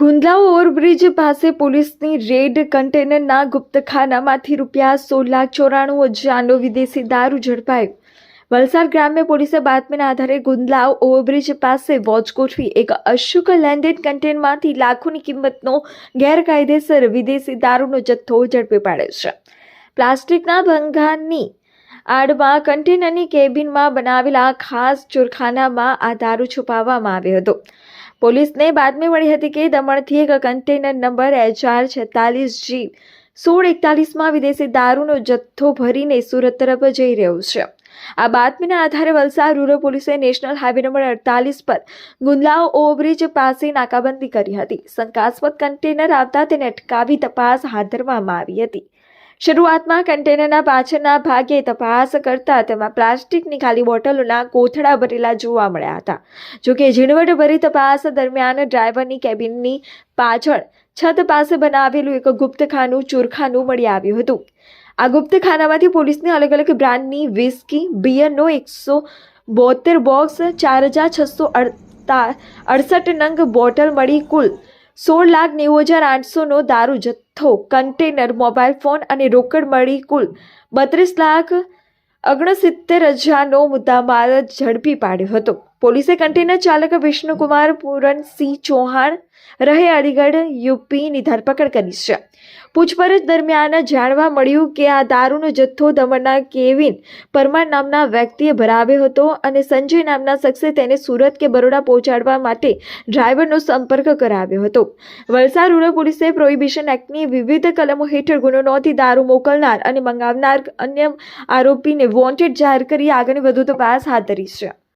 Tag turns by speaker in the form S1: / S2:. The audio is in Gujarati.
S1: ગુંદલાવ ઓવરબ્રિજ પાસે પોલીસની રેડ કન્ટેનરના ગુપ્તખાનામાંથી રૂપિયા સોળ લાખ ચોરાણું હજારનો વિદેશી દારૂ ઝડપાયો. વલસાડ ગ્રામ્ય પોલીસે બાતમીના આધારે ગુંદલાવ ઓવરબ્રિજ પાસે વોચ ગોઠવી એક અશુક લેન્ડેડ કન્ટેનરમાંથી લાખોની કિંમતનો ગેરકાયદેસર વિદેશી દારૂનો જથ્થો ઝડપી પાડ્યો છે. પ્લાસ્ટિકના ભંગારની આડમાં કન્ટેનરની કેબિનમાં બનાવેલા ખાસ ચોરખાનામાં આ દારૂ છુપાવવામાં આવ્યો હતો. પોલીસને બાતમી મળી હતી કે દમણથી એક કન્ટેનર નંબર એચઆર છેતાલીસ જી સોળ એકતાલીસમાં વિદેશી દારૂનો જથ્થો ભરીને સુરત તરફ જઈ રહ્યો છે. આ બાતમીના આધારે વલસાડ રૂરલ પોલીસે નેશનલ હાઈવે નંબર અડતાલીસ પર ગુંદલાવ ઓવરબ્રિજ પાસે નાકાબંધી કરી હતી. શંકાસ્પદ કન્ટેનર આવતા તેને અટકાવી તપાસ હાથ ધરવામાં આવી હતી. શરૂઆતમાં કન્ટેનરના પાછળના ભાગે તપાસ કરતા તેમાં પ્લાસ્ટિકની ખાલી બોટલોના કોથળા ભરેલા જોવા મળ્યા હતા. જોકે ઝીણવટભરી તપાસ દરમિયાન ડ્રાઈવરની કેબિનની પાછળ છત પાસે બનાવેલું એક ગુપ્તખાનું ચોરખાનું મળી આવ્યું હતું. આ ગુપ્તખાનામાંથી પોલીસને અલગ અલગ બ્રાન્ડની વિસ્કી, બિયરનો એકસો બોતેર બોક્સ, ચાર હજાર છસો અડતા અડસઠ નંગ બોટલ મળી કુલ સોળ લાખ નેવું હજાર આઠસોનો દારૂ જથ્થો, કન્ટેનર, મોબાઈલ ફોન અને રોકડ મળી કુલ બત્રીસ લાખ ઓગણસિત્તેર હજારનો મુદ્દામાલ ઝડપી પાડ્યો હતો. પોલીસે કન્ટેનર ચાલક વિષ્ણુકુમાર પૂરણસિંહ ચૌહાણ, રહે અલીગઢ, યુપીની ધરપકડ કરી છે. પૂછપરછ દરમિયાન જાણવા મળ્યું કે આ દારૂનો જથ્થો દમણના કેવિન પરમાર નામના વ્યક્તિએ ભરાવ્યો હતો અને સંજય નામના શખ્સે તેને સુરત કે બરોડા પહોંચાડવા માટે ડ્રાઈવરનો સંપર્ક કરાવ્યો હતો. વલસાડ રૂરલ પોલીસે પ્રોહિબિશન એક્ટની વિવિધ કલમો હેઠળ ગુનો નોંધી દારૂ મોકલનાર અને મંગાવનાર અન્ય આરોપીને વોન્ટેડ જાહેર કરી આગળની વધુ તપાસ હાથ ધરી છે.